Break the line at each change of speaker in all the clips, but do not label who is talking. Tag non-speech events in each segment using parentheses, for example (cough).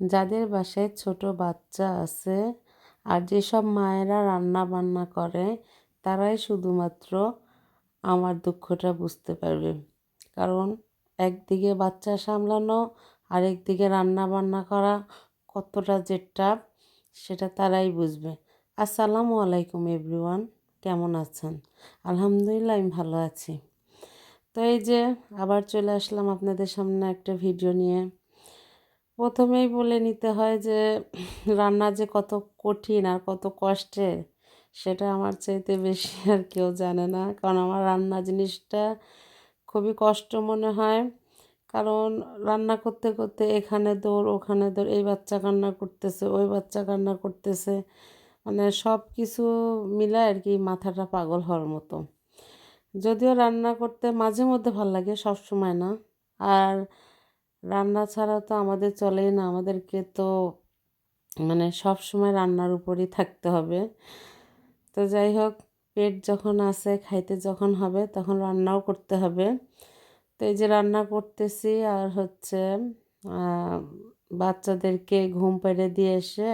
যাদের বাসায় ছোট বাচ্চা আছে আর যেসব মায়েরা রান্না বান্না করে, তারাই শুধুমাত্র আমার দুঃখটা বুঝতে পারবে। কারণ একদিকে বাচ্চা সামলানো আরেকদিকে রান্না বান্না করা কতটা যে টাফ সেটা তারাই বুঝবে। আসসালামু আলাইকুম এভরিওয়ান কেমন আছেন? আলহামদুলিল্লাহ, আমি ভালো আছি। তো এই যে আবার চলে আসলাম আপনাদের সামনে একটা ভিডিও নিয়ে। প্রথমেই বলে নিতে হয় যে, রান্না যে কত কঠিন আর কত কষ্টের, সেটা আমার চাইতে বেশি (laughs) আর কেউ জানে না। কারণ আমার রান্না জিনিসটা খুবই কষ্ট মনে হয়। কারণ রান্না করতে করতে এখানে দৌড়, ওখানে দৌড়, এই বাচ্চা কান্না করতেছে, ওই বাচ্চা কান্না করতেছে। মানে সব কিছু মিলায় আর কি মাথাটা পাগল হওয়ার মতো। যদিও রান্না করতে মাঝে মধ্যে ভালো লাগে, সব সময় না। আর রান্না ছাড়া তো আমাদের চলেই না। আমাদেরকে তো মানে সব সময় রান্নার উপরই থাকতে হবে। তো যাই হোক, পেট যখন আসে খাইতে যখন হবে, তখন রান্নাও করতে হবে। তো এই যে রান্না করতেছি, আর হচ্ছে বাচ্চাদেরকে ঘুম পেড়ে দিয়ে এসে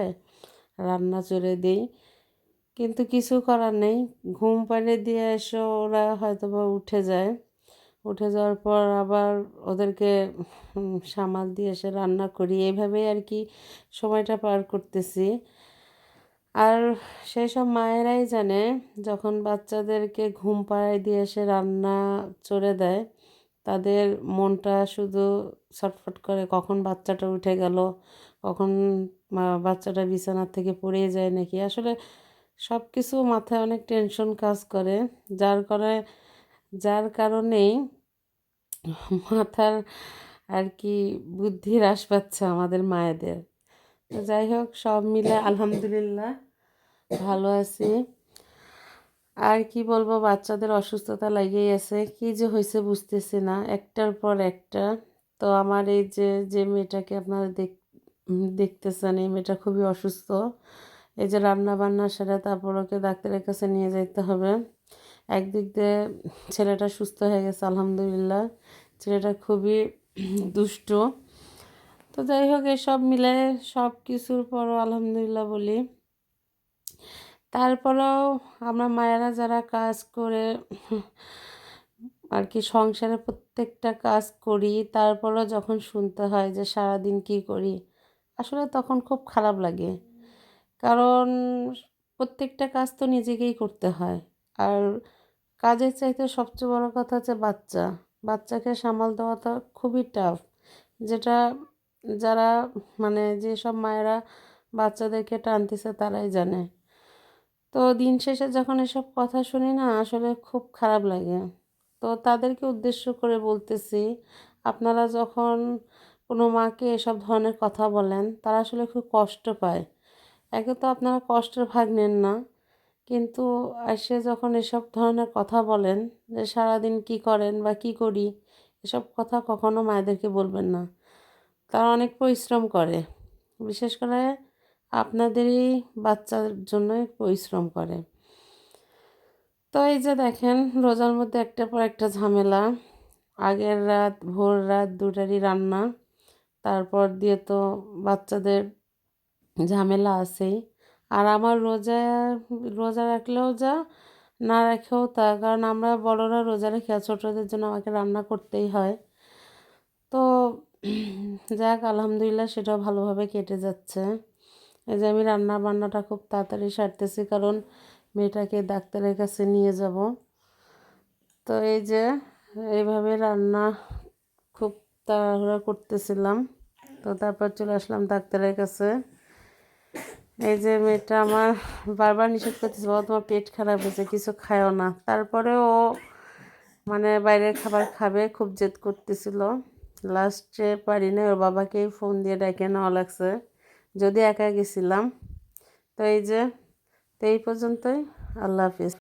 রান্না চড়ে দিই। কিন্তু কিছু করার নেই। ঘুম পাড়ে দিয়ে এসে ওরা হয়তো বা উঠে যায়। উঠে যাওয়ার পর আবার ওদেরকে সামাল দিয়ে এসে রান্না করি। এইভাবেই আর কি সময়টা পার করতেছি। আর সেই সব মায়েরাই জানে, যখন বাচ্চাদেরকে ঘুম পাড়ায় দিয়ে এসে রান্না চড়ে দেয়, তাদের মনটা শুধু ছটফট করে, কখন বাচ্চাটা উঠে গেল? কখন বাচ্চাটা বিছানার থেকে পড়ে যায় নাকি? আসলে সব কিছু মাথায় অনেক টেনশন কাজ করে, যার করে যার কারণেই মাথার আর কি বুদ্ধি হ্রাস পাচ্ছে আমাদের মায়েদের। যাই হোক, সব মিলে আলহামদুলিল্লাহ ভালো আছি। আর কি বলব, বাচ্চাদের অসুস্থতা লাগেই আছে। কি যে হয়েছে বুঝতেছি না, একটার পর একটা। তো আমার এই যে যে মেয়েটাকে আপনারা দেখ দেখতেছেন, এই মেয়েটা খুবই অসুস্থ। এই যে রান্না বান্না সেটা তারপর ওকে ডাক্তারের কাছে নিয়ে যেতে হবে। একদিক দিয়ে ছেলেটা সুস্থ হয়ে গেছে, আলহামদুলিল্লাহ। ছেলেটা খুবই দুষ্ট। তো যাই হোক, এসব মিলে সব কিছুর পরও আলহামদুলিল্লাহ বলি। তারপরেও আমরা মায়েরা যারা কাজ করে আর কি সংসারে প্রত্যেকটা কাজ করি, তারপরও যখন শুনতে হয় যে সারাদিন কি করি, আসলে তখন খুব খারাপ লাগে। কারণ প্রত্যেকটা কাজ তো নিজেকেই করতে হয়। আর কাজের চাইতে সবচেয়ে বড় কথা হচ্ছে বাচ্চা। বাচ্চাকে সামাল দেওয়াটা খুবই টাফ যেটা যারা মানে যেসব মায়েরা বাচ্চাদেরকে টানতেছে তারাই জানে। তো দিন শেষে যখন এসব কথা শুনি না, আসলে খুব খারাপ লাগে। তো তাদেরকে উদ্দেশ্য করে বলতেছি, আপনারা যখন কোনো মাকে এসব ধরনের কথা বলেন, তারা আসলে খুব কষ্ট পায়। একে তো আপনারা কষ্টের ভাগ নেন না। কিন্তু এসে যখন এসব ধরনের কথা বলেন যে সারাদিন কি করেন বা কি করি, এসব কথা কখনো মায়েদেরকে বলবেন না। তারা অনেক পরিশ্রম করে। বিশেষ করে আপনাদেরই বাচ্চার জন্যই পরিশ্রম করে। তো এই যে দেখেন, রোজার মধ্যে একটার পর একটা ঝামেলা। আগের রাত, ভোর রাত দুটারই রান্না। তারপর দিয়ে তো বাচ্চাদের ঝামেলা আছেই। আর আমার রোজা রোজা রাখলেও যা, না রাখেও তা। কারণ আমরা বড়রা রোজা রেখে ছোটোদের জন্য আমাকে রান্না করতেই হয়। তো যাক, আলহামদুলিল্লাহ সেটাও ভালোভাবে কেটে যাচ্ছে। এই যে আমি রান্না বান্নাটা খুব তাড়াতাড়ি সারতেছি, কারণ মেয়েটাকে ডাক্তারের কাছে নিয়ে যাব। তো এই যে এইভাবে রান্না খুব তাড়াহুড়া করতেছিলাম। তো তারপর চলে আসলাম ডাক্তারের কাছে। এই যে মেয়েটা আমার বারবার নিষেধ করতেছে, বাবা, তোমার পেট খারাপ হয়েছে, কিছু খায়ও না। তারপরে ও মানে বাইরের খাবার খাবে, খুব জেদ করতেছিল। লাস্টে পারি না ওর বাবাকেই ফোন দিয়ে ডেকে নেওয়া লাগছে। যদি একা গেছিলাম, তো এই যে, তো এই পর্যন্তই, আল্লাহ হাফিজ।